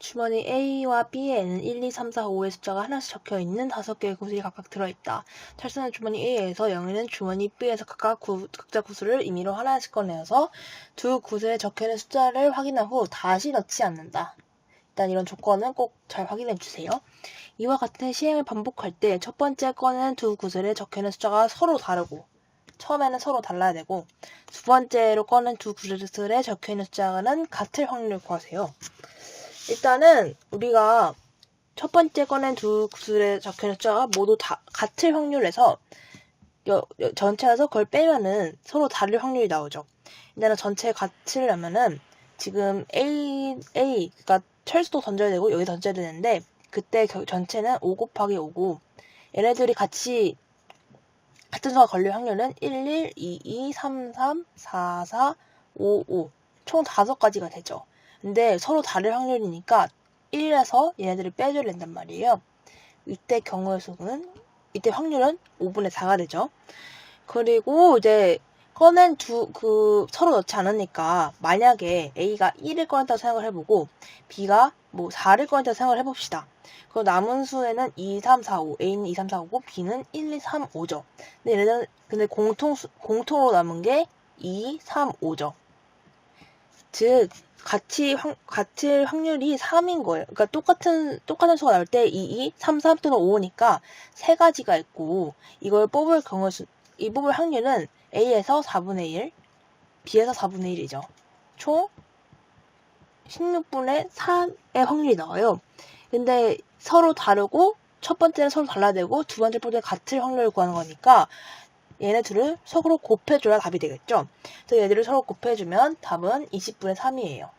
주머니 A와 B에는 1, 2, 3, 4, 5의 숫자가 하나씩 적혀 있는 다섯 개의 구슬이 각각 들어있다. 찰스는 주머니 A에서 0에는 주머니 B에서 각각 구, 각자 구슬을 임의로 하나씩 꺼내어서 두 구슬에 적혀 있는 숫자를 확인한 후 다시 넣지 않는다. 일단 이런 조건은 꼭 잘 확인해 주세요. 이와 같은 시행을 반복할 때 첫 번째 꺼낸 두 구슬에 적혀 있는 숫자가 서로 다르고 처음에는 서로 달라야 되고 두 번째로 꺼낸 두 구슬에 적혀 있는 숫자는 같을 확률을 구하세요. 일단은 우리가 첫 번째 꺼낸 두 구슬에 적혀 있는 숫자가 모두 다 같을 확률에서 여- 여- 전체에서 그걸 빼면은 서로 다를 확률이 나오죠. 일단은 전체 같으려면은 지금 A, A, 그러니까 철수도 던져야 되고 여기 던져야 되는데 그때 겨- 전체는 5 곱하기 5고 얘네들이 같이 같은 수가 걸릴 확률은 1, 1, 2, 2, 3, 3, 4, 4, 5, 5. 총 5가지가 되죠. 근데 서로 다를 확률이니까 1에서 얘네들을 빼줘야 된단 말이에요. 이때 경우의 수는, 이때 확률은 5분의 4가 되죠. 그리고 이제 꺼낸 두, 그, 서로 넣지 않으니까 만약에 A가 1을 꺼냈다고 생각을 해보고 B가 뭐 4를 꺼냈다고 생각을 해봅시다. 그 남은 수에는 2, 3, 4, 5. A는 2, 3, 4, 5고 B는 1, 2, 3, 5죠. 근데 얘네들은 근데 공통 수- 공통으로 남은 게 2, 3, 5죠. 즉 같이 확, 같을 확률이 3인 거예요. 그러니까 똑같은 똑같은 수가 나올 때 2, 2, 3, 3 또는 5니까 세 가지가 있고 이걸 뽑을 경우 수, 이 뽑을 확률은 A에서 4분의 1, B에서 4분의 1이죠. 총 16분의 3의 확률이 나와요. 근데 서로 다르고 첫 번째는 서로 달라야 되고 두 번째 번째는 같을 확률을 구하는 거니까 얘네 둘을 서로 곱해줘야 답이 되겠죠. 그래서 얘들을 서로 곱해주면 답은 20분의 3이에요.